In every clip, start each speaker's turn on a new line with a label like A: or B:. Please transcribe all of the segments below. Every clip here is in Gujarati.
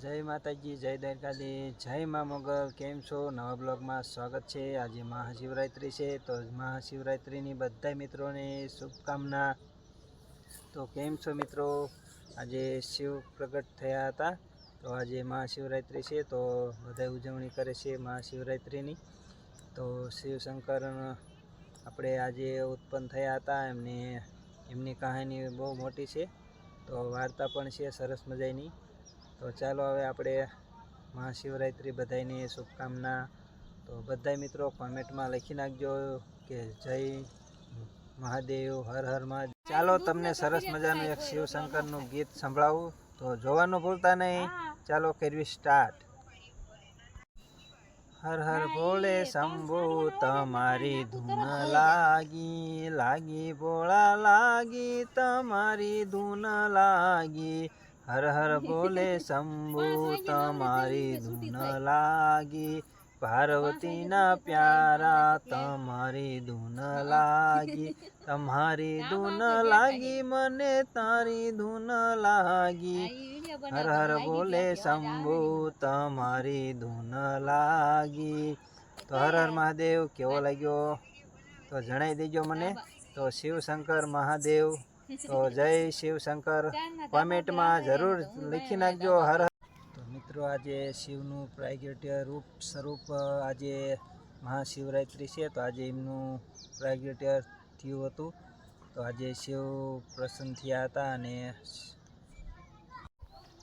A: જય માતાજી, જય દ્વારકાધી જય મા મોગલ, કેમ છો? નવા બ્લોગમાં સ્વાગત છે. આજે મહાશિવરાત્રિ છે, તો મહાશિવરાત્રિની બધા મિત્રોને શુભકામના. તો કેમ છો મિત્રો? આજે શિવ પ્રગટ થયા હતા. તો આજે મહાશિવરાત્રિ છે, તો બધા ઉજવણી કરે છે મહાશિવરાત્રિની. તો શિવશંકર આપણે આજે ઉત્પન્ન થયા હતા. એમને, એમની કહાની બહુ મોટી છે. તો વાર્તા પણ છે, સરસ મજાની. તો ચાલો હવે આપણે મહાશિવરાત્રિ બધાની શુભકામના. તો બધા મિત્રો કોમેન્ટમાં લખી નાખજો કે જય મહાદેવ, હર હર મહાદેવ. ચાલો તમને સરસ મજાનું એક શિવશંકરનું ગીત સંભળાવું. તો જોવાનું ભૂલતા નહીં. ચાલો કરવી સ્ટાર્ટ. હર હર ભોલે શંભુ, તમારી ધૂન લાગી લાગી, ભોળા લાગી, તમારી ધૂન લાગી. હર હર બોલે શંભુ તમારી ધૂન લાગી પાર્વતીના પ્યારા તમારી ધૂન લાગી તમારી ધૂન લાગી મને તારી ધૂન લાગી હર હર બોલે શંભુ તમારી ધૂન લાગી તો હર હર મહાદેવ કેવો લાગ્યો? તો જણાવી દેજો મને. તો શિવશંકર મહાદેવ તો જય શિવશંકર કોમેન્ટમાં જરૂર લખી નાખજો. હર તો મિત્રો આજે શિવનું પ્રાગટ્ય રૂપ સ્વરૂપ આજે મહાશિવરાત્રિ છે. તો આજે એમનું પ્રાગટ્ય થયું હતું. તો આજે શિવ પ્રસન્ન થયા હતા અને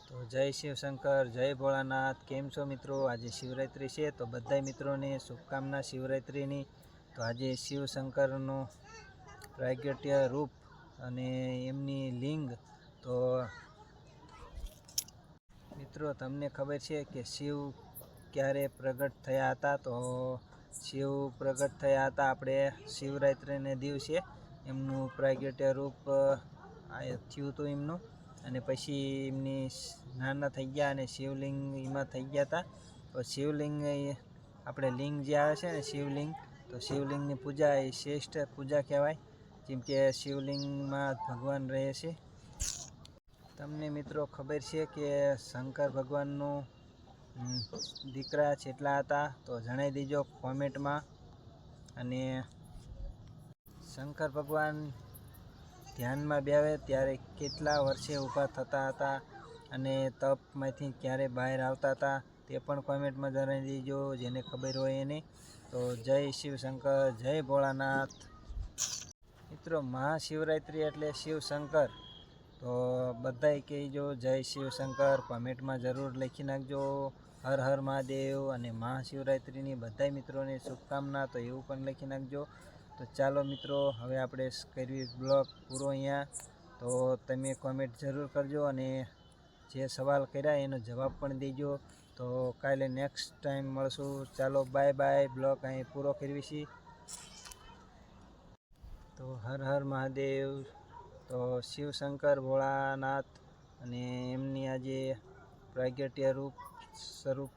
A: તો જય શિવશંકર જય ભોળાનાથ. કેમ છો મિત્રો? આજે શિવરાત્રિ છે. તો બધા મિત્રોને શુભકામના શિવરાત્રિની. તો આજે શિવશંકરનું પ્રાગટ્ય રૂપ અને એમની લિંગ તો મિત્રો, તમને ખબર છે કે શિવ ક્યારે પ્રગટ થયા હતા? તો શિવ પ્રગટ થયા હતા આપણે શિવરાત્રિને દિવસે. એમનું પ્રાગટ્ય રૂપ થયું હતું એમનું. અને પછી એમની નાના થઈ ગયા અને શિવલિંગ એમાં થઈ ગયા હતા. તો શિવલિંગ આપણે લિંગ જે આવે છે ને શિવલિંગ, તો શિવલિંગની પૂજા એ શ્રેષ્ઠ પૂજા કહેવાય. જેમ કે શિવલિંગમાં ભગવાન રહે છે. તમને મિત્રો ખબર છે કે શંકર ભગવાનનું દીકરા જેટલા હતા તો જણાવી દેજો કોમેન્ટમાં. અને શંકર ભગવાન ધ્યાનમાં બેવે ત્યારે કેટલા વર્ષે ઊભા થતા હતા અને તપમાંથી ક્યારે બહાર આવતા હતા તે પણ કોમેન્ટમાં જણાવી દેજો, જેને ખબર હોય એને. તો જય શિવશંકર, જય ભોળાનાથ. મિત્રો, મહાશિવરાત્રિ એટલે શિવશંકર. તો બધાય કહેજો જય શિવશંકર, કોમેન્ટમાં જરૂર લખી નાખજો. હર હર મહાદેવ અને મહાશિવરાત્રિની બધાય મિત્રોને શુભકામના, તો એવું પણ લખી નાખજો. તો ચાલો મિત્રો, હવે આપણે કરવી બ્લોગ પૂરો અહીંયા. તો તમે કોમેન્ટ જરૂર કરજો અને જે સવાલ કર્યા એનો જવાબ પણ દેજો. તો કાલે નેક્સ્ટ ટાઈમ મળશું. ચાલો બાય બાય. બ્લોગ અહીં પૂરો કરવી છીએ તો હર હર મહાદેવ. તો શિવશંકર ભોળાનાથ અને એમની આજે પ્રાગટ્ય રૂપ સ્વરૂપ